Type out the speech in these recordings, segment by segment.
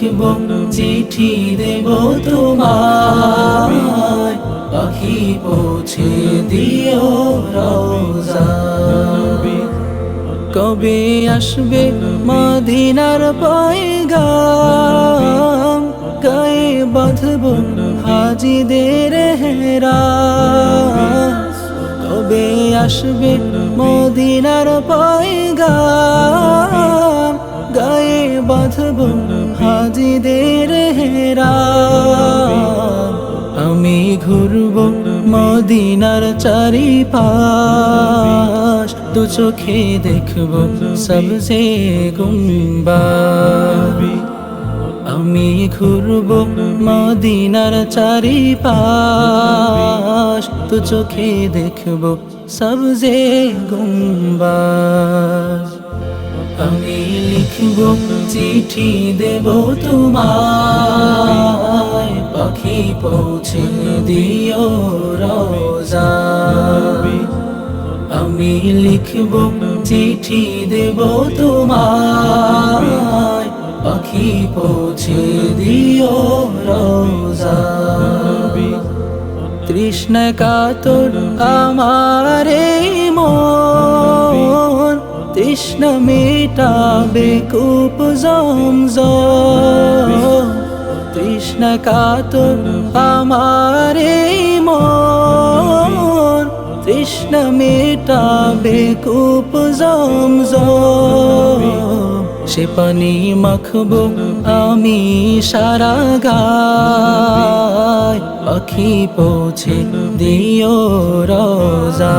লিখব চিঠি দেব তোমায়। পাখি পৌঁছে দিও রোজা কবে আসবে মদিনার পয়গাম? গায়ে বাঁধব হাজিদের হেরা। কবে আসবে মদিনার পয়গাম? গায়ে বাঁধব হাজিদের হেরা। আমি ঘুরব মদিনার চারিপাশ। দু চোখে দেখব সবসে গুম্বা আমি ঘুরব মদিনার চারিপাশ। দু চোখে দেখব সবজে গুম্বা আমি লিখব চিঠি দেব তোমায়। পাখি পৌঁছে দিও রোজা। আমি লিখব চিঠি দেব তোমায়। পাখি পৌঁছে দিও রোজা। তৃষ্ণ কাতর আমার মন। তৃষ্ণ মেটাবে কূপ জমজম। তৃষ্ণ কাতর আমার এই মন। তৃষ্ণ মেটাবে কূপ জমজম। সে পানি মাখব আমি সারা গায়। পাখি পৌঁছে দিও রোজা।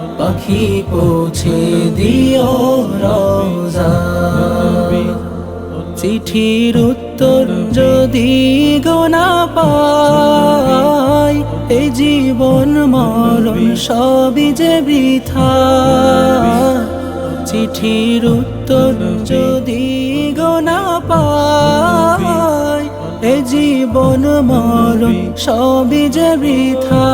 পাখি পৌঁছে দিও রোজা চিঠির উত্তর যদি গোনা পাই, এই জীবন মরণ সবই যে বৃথা। চিঠির উত্তর যদি গোনা পাই এ জীবন মরণ সবই যে বৃথা।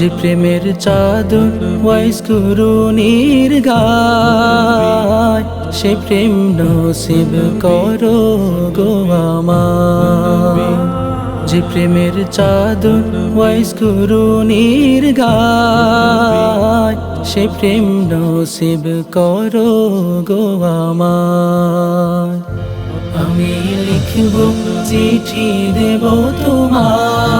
যে প্রেমের চাদর ওয়াইস করুণীর গায়, সে প্রেম নসিব করো গো আমার যে প্রেমের চাদর ওয়াইস করুণীর গায়, সে প্রেম নসিব করো গো আমি লিখব চিঠি দেব পাখি